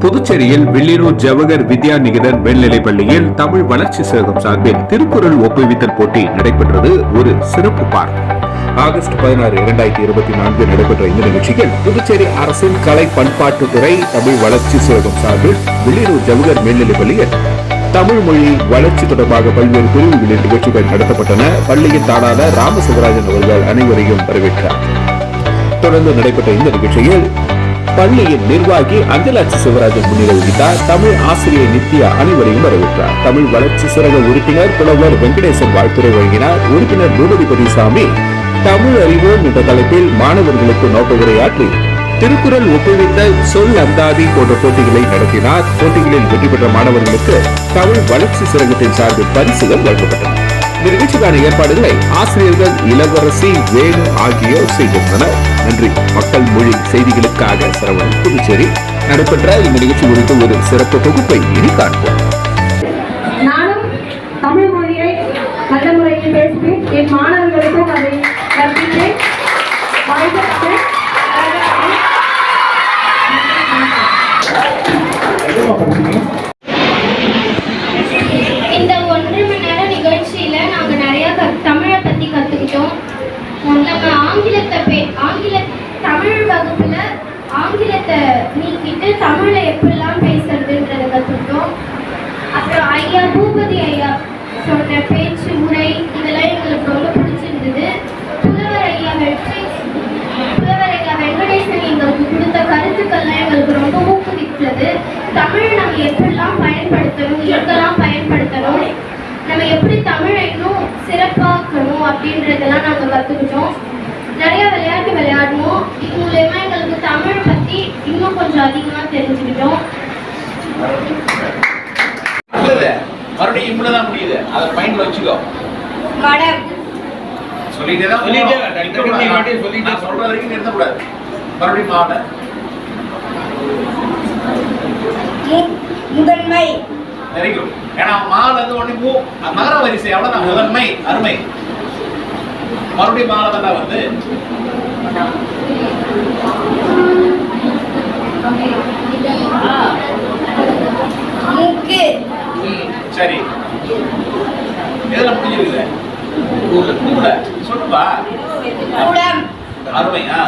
புதுச்சேரியில் வில்லியனூர் ஜவஹர் வித்யா நிகேதன் மேல்நிலைப் பள்ளியில் தமிழ் வளர்ச்சி சங்கம் சார்பில் திருக்குறள் ஒப்புவித்தல் போட்டி நடைபெற்றது. ஒரு சிறப்பு பார்வை. ஆகஸ்ட் பதினாறு இரண்டாயிரத்தி இருபத்தி நான்கு நடைபெற்ற இந்த நிகழ்ச்சியில் புதுச்சேரி அரசின் கலை பண்பாட்டுத்துறை தமிழ் வளர்ச்சி சங்கம் சார்பில் வில்லியனூர் ஜவஹர் மேல்நிலைப் பள்ளியில் தமிழ் மொழி வளர்ச்சி தொடர்பாக பல்வேறு பிரிவுகளில் நிகழ்ச்சிகள் நடத்தப்பட்டன. பள்ளியின் தாளாளர் ராமசுவராஜன் அவர்கள் அனைவரையும் வரவேற்றார். தொடர்ந்து நடைபெற்ற இந்த நிகழ்ச்சியில் பள்ளியின் நிர்வாகி அஞ்சலாட்சி சிவராஜன் முன்னிலை வகித்தார். தமிழ் ஆசிரியர் நித்யா அனைவரையும் வரவேற்றார். தமிழ் வளர்ச்சி சிறக உறுப்பினர் புலவர் வெங்கடேசன் வாழ்த்துறை வழங்கினார். உறுப்பினர் பூபதி பதிசாமி தமிழ் அறிவோம் என்ற தலைப்பில் மாணவர்களுக்கு நோக்க உரையாற்றி திருக்குறள் ஒப்புவித்த சொல் அந்தாதி போன்ற போட்டிகளை நடத்தினார். போட்டிகளில் வெற்றி பெற்ற மாணவர்களுக்கு தமிழ் வளர்ச்சி சிறகத்தின் சார்பில் பரிசுகள் வழங்கப்பட்டன. நிகழ்ச்சிக்கான ஏற்பாடுகளை ஆசிரியர்கள் இளவரசி வேணு ஆகியோர் செய்திருந்தனர். நன்றி. மக்கள் மொழி செய்திகளுக்காக சரவணன் புதுச்சேரி. நடைபெற்ற இந்த நிகழ்ச்சி குறித்து ஒரு சிறப்பு தொகுப்பை இனி காண்போம். நானும் தமிழ் மொழியை நல்ல முறையில் பேசுவேன் என் மாணவர்களுக்கும் அதை கற்பித்தேன். வாய்ப்பளித்தேன். இந்த ஒன்றரை மணி நேர நிகழ்ச்சியில நாங்க நிறைய க- தமிழை பத்தி கத்துக்கிட்டோம் நம்ம ஆங்கிலத்தை பே ஆங்கில தமிழ் வகுப்புல ஆங்கிலத்தை நீக்கிட்டு தமிழை எப்படிலாம் பேசுறதுன்றத கத்துக்கிட்டோம் அப்புறம் ஐயா பூபதி ஐயா சொன்ன பேச்சு உரை இதெல்லாம் எங்களுக்கு ரொம்ப பிடிச்சிருந்தது புலவர் ஐயா வெற்றி புலவர் ஐயா வெங்கடேசன் எங்களுக்கு கொடுத்த கருத்துக்கள்லாம் எங்களுக்கு ரொம்ப ஊக்குவித்தது தமிழ் நம்ம எப்படிலாம் பயன்படுத்தணும் எங்கெல்லாம் பயன்படுத்தணும் நம்ம எப்படி தமிழை இன்னும் சிறப்பாக்கணும் அப்படின்றதெல்லாம் நாங்கள் கற்றுக்கிட்டோம் நிறைய விளையாட்டு விளையாடுவோம். இது மூலயமா எங்களுக்கு தமிழ் பற்றி இன்னும் கொஞ்சம் அதிகமாக தெரிஞ்சுக்கிட்டோம். மறுபடியும் இப்படிதான் முடியுது. அதை மைண்ட்ல வச்சுக்கோ. மடம் சொல்லிட்டே தான் சொல்லிட்டே சொல்லிட்டே சொல்ற வரைக்கும் நிறுத்தக்கூடாது. மறுபடியும் மாவட்ட முதன்மை. வெரி குட் ஏன்னா மால இருந்து ஒண்ணு மூ மகர வரிசை அவ்வளவுதான். முதன்மை அருமை. மறுபடியும் மாலை வந்து மூக்கு ம், சரி எதுல முடிஞ்சிருக்குது கூட சொல்லுப்பா குடம் அருமை ஆ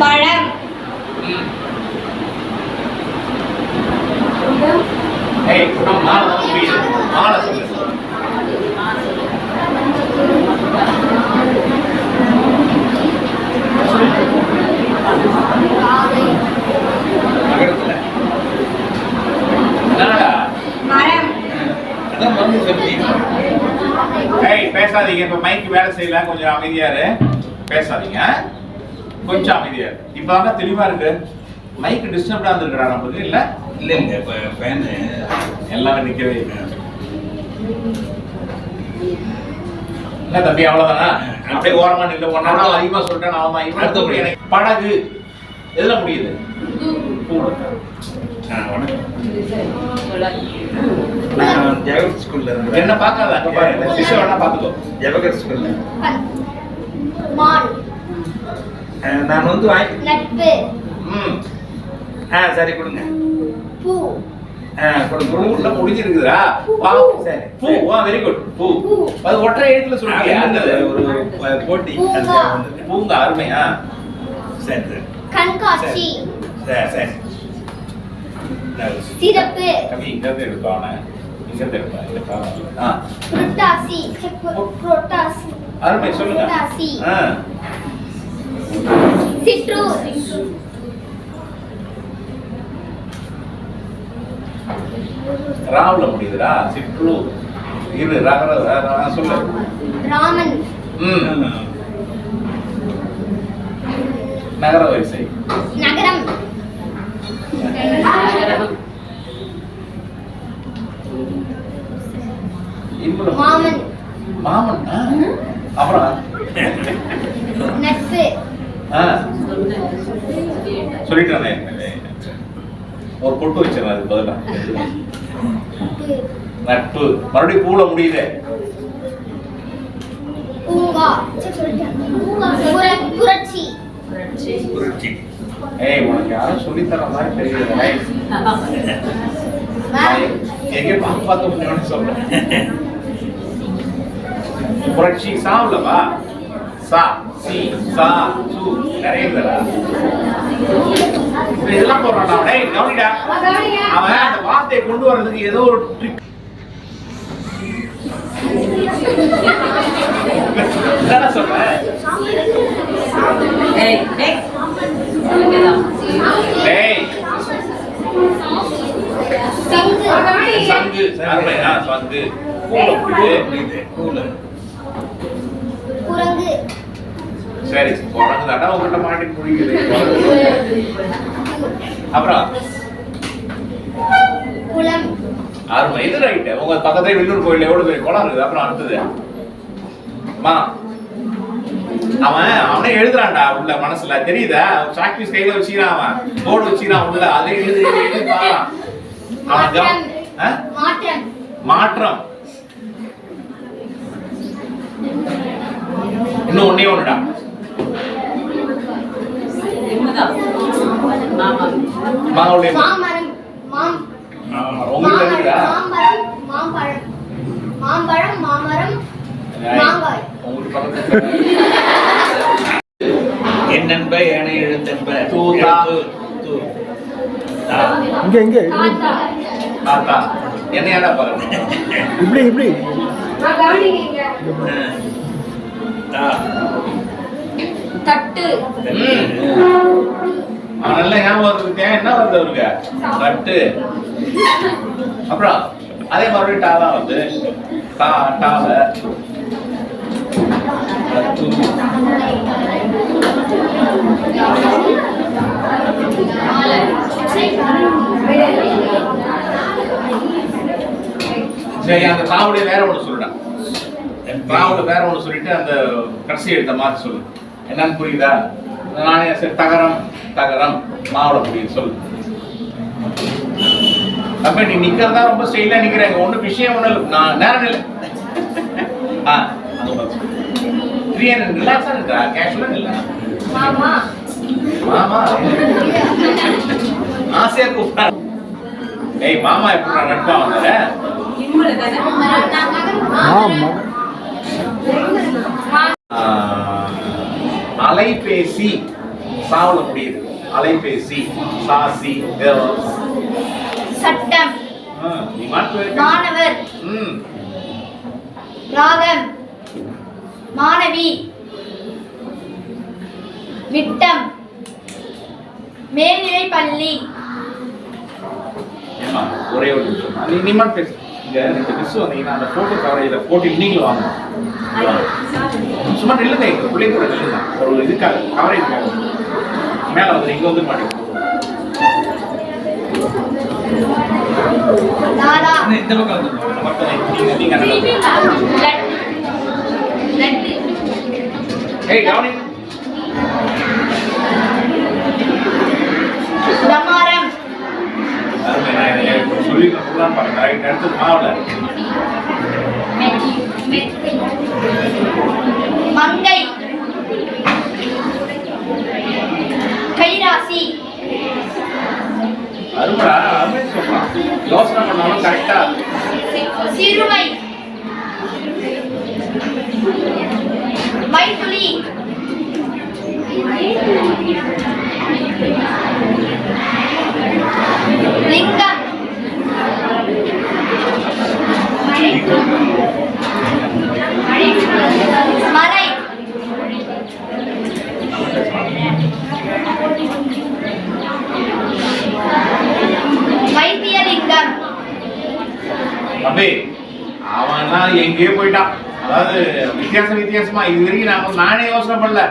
பழம் ம். ஏய் குடம் மாலை தான் முடியுது மாலை சொல்லு நகரத்துல என்னடா மரம் அதான் மறந்து சொல்லிட்டீங்க ஏய் இப்ப மைக் வேலை செய்யல கொஞ்சம் அமைதியா இரு. பேசாதீங்க. கொஞ்சம் அமைதியா இரு. இப்பதான் தெளிவா இருக்கு. மைக் டிஸ்டர்ப்டா இருந்திருக்கா நமக்கு இல்ல? இல்ல இல்ல இப்ப ஃபேனு எல்லாமே நிக்கவே இல்லை. என்ன தம்பி அவ்வளவுதானா? அப்படியே ஓரமா நில்ல. ஒன்னா அதிகமா சொல்லிட்டேன் தான் படி. எனக்கு படகு. எதுல முடியுது? நான் ஜெகத் ஸ்கூல்ல என்ன பார்க்காத? சிஸ்டர் வேணா பாத்துக்கோ ஜெகத் ஸ்கூல்ல. நான் வந்து வாங்கி நட்பு. ம். ஆ சரி கொடுங்க. பூ. ஆ கொடுங்க பூ உள்ள முடிஞ்சிருக்குதா வா. சரி. பூ. வா வெரி குட் பூ. அது ஒற்றை எழுத்துல அந்த ஒரு போட்டி. பூங்கா. அருமையா சரி சரி. கண்காட்சி. சரி சரி. சிறப்பு. கவி இங்க இருந்து எடுப்பான இங்க இருந்து எடுப்பா இந்த காலம் ஆ. புரட்டாசி. புரட்டாசி. அருமை சொல்லுங்க. புரட்டாசி. ஆ. சிற்றூர் ராவுல முடியுதுடா. சிற்றூர் இரு சொல்லு. ராமன். ம். நகர வரிசை. நகரம். மாமன். மாமன். அப்புறம்? நட்பு. சொல்லிட்டானே. ஒரு பொட்டு வச்சிடறேன் பதிலா. நட்பு. மறுபடியும் பூல முடியுது. பூங்கா. புரட்சி புரட்சி ஏய் உனக்கு யாரும் சொல்லித் மாதிரி தெரியல எங்கே பார்த்து பார்த்து சொல்றேன். புரட்சி சாவுலவா சா சி சா சு நிறைய இதெல்லாம் போடுறான்டா டேய் கவனிடா. அவன் அந்த வார்த்தையை கொண்டு வர்றதுக்கு ஏதோ ஒரு ட்ரிக் என்னடா சொல்றேன் டேய் சங்கு சங்கு அருமை ஆ சங்கு கூல புடிது இது கூல குரங்கு. சரி குரங்கு தாண்டா உங்ககிட்ட மாட்டி குரங்கு. அப்புறம்? குளம். அருமை. இது ரைட்டு உங்க பக்கத்துல வெள்ளூர் கோயில் எவ்வளவு பெரிய குளம் இருக்குது? அப்புறம் அடுத்தது. மா அவன் அவனே எழுதுறான்டா உள்ள மனசுல. தெரியுதா? சாக்பீஸ் கையில வச்சுக்கிறான் அவன். போர்டு வச்சுக்கிறான் உள்ள. அதை எழுதி அவன்? மாற்றம். மாற்றம். இன்னும் ஒன்னே ஒண்ணுடா. மாவுடைய மாமரம் மாம்பழம் மாம்பழம். மாமரம் மாங்காய். உங்களுக்கு பக்கத்துல என் நண்ப ஏனை எழுத்தன்ப இங்க இங்க தாத்தா. என்னையாடா பாருங்க இப்படி இப்படி. நான் கவனிங்க தா தட்டு. நல்லா ஞாபகம் இருக்கேன் என்ன வருது அவருக்கு? தட்டு. அப்புறம் அதே மறுபடியும் டா தான் வந்து டா தட்டு. சரி அந்த தாவுடைய வேற ஒண்ணு சொல்லுடா. தாவுடைய வேற ஒண்ணு சொல்லிட்டு அந்த கடைசி எழுத்த மாத்தி சொல்லு. என்னன்னு புரியுதா? நானே சரி தகரம் தகரம். மாவுல புரியுது சொல்லு. அப்ப நீ நிக்கிறதா ரொம்ப ஸ்டைலா நிக்கிறேங்க ஒண்ணு விஷயம் ஒண்ணு இல்லை. நான் நேரம் இல்லை. ஆ அது மாதிரி சொல்லு. ஃப்ரீயா ரிலாக்ஸா இருக்கா? கேஷுவலா இல்ல. மாமா. மாமா? ஆசையா கூப்பிட்டா. ஏய் மாமா எப்படி நட்பா வந்தாரு ஆமா அலைபேசி சாவுல முடியுது. அலைபேசி சாசி. சட்டம். மாணவர். ராகம். மாணவி. விட்டம். மேல்நிலை பள்ளி. ஒரே ஒரு நிமிஷம் நீ மட்டும் பேசு இங்க ரெண்டு மிஸ் வந்தீங்கன்னா அந்த போட்டோ கவரேஜ்ல போட்டு நீங்களும் வாங்க சும்மா நில்லுங்க எங்கள் பிள்ளைங்க கூட நில்லுங்க ஒரு இதுக்காக கவரேஜ் மேலே வந்து இங்க வந்து மாட்டேங்க இந்த பக்கம் வந்து மொத்தம் நீங்கள் நீங்க நடந்து. ஏய் கவனி டமாரம் அருமை நான் சொல்லி கொடுக்கலாம் பாருங்க ரைட் அடுத்தது மாவுல மங்கை. கைராசி அருமைடா அருமை சொல்றான் யோசனை பண்ணாலும் கரெக்டா சிறுமை அதாவது வித்தியாசம் வித்தியாசமா இது வரைக்கும் நாம நானே யோசனை பண்ணல.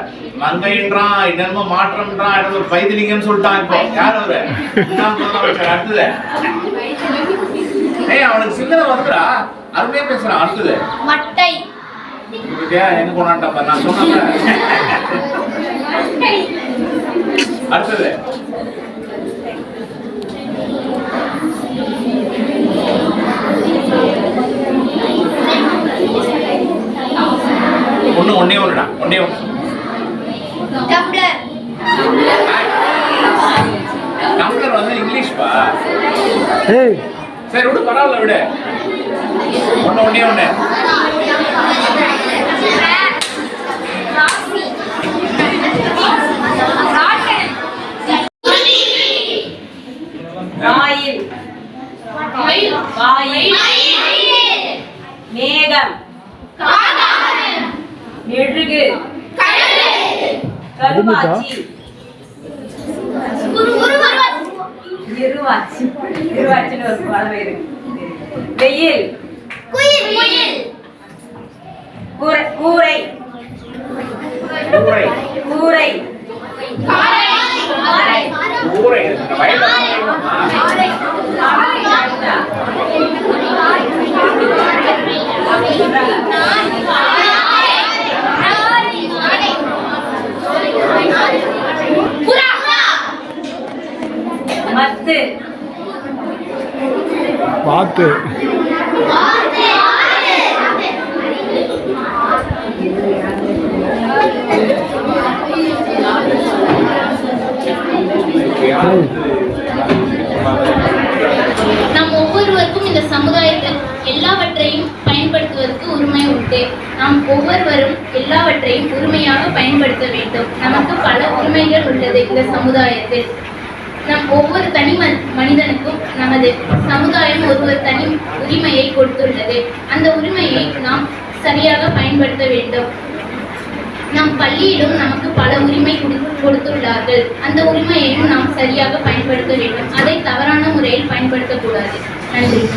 மங்கைன்றான் என்னமோ மாற்றம்ன்றான் ஒரு பைத்திலிங்கன்னு சொல்லிட்டான் இப்போ. யார் அவரு? அடுத்தது. ஏய் அவனுக்கு சிந்தனை வருதுடா. அருமையா பேசுறான் அடுத்தது. மட்டை. கொண்டான்டா பாரு, நான் சொன்னேன்ல. அடுத்தது. ஒண்ணு ஒண்ணே ஒண்ணுடா. ஒண்ணே ஒண்ணு. டம்ளர். டம்ளர் வந்து இங்கிலீஷ்பா ஏய். சரி விடு பரவாயில்ல விடு. ஒண்ணு ஒண்ணே ஒண்ணு. வாயில். வாயில். மேகம். மெழுகு கருவாச்சி. இருவாச்சி. இருவாச்சின்னு ஒரு பறவை இருக்கு. வெயில். கூரை கூரை. கூரை. பார்த்து நம் ஒவ்வொருவருக்கும் இந்த சமுதாயத்தில் எல்லாவற்றையும் பயன்படுத்துவதற்கு உரிமை உண்டு. நாம் ஒவ்வொருவரும் எல்லாவற்றையும் உரிமையாக பயன்படுத்த வேண்டும். நமக்கு பல உரிமைகள் உள்ளது இந்த சமுதாயத்தில். நம் ஒவ்வொரு தனி ம- மனிதனுக்கும் நமது சமுதாயம் ஒருவர் தனி உரிமையை கொடுத்துள்ளது. அந்த உரிமையை நாம் சரியாக பயன்படுத்த வேண்டும். நம் பள்ளியிலும் நமக்கு பல உரிமை கொடு- கொடுத்துள்ளார்கள். அந்த உரிமையையும் நாம் சரியாக பயன்படுத்த வேண்டும். அதை தவறான முறையில் பயன்படுத்தக்கூடாது. நன்றி.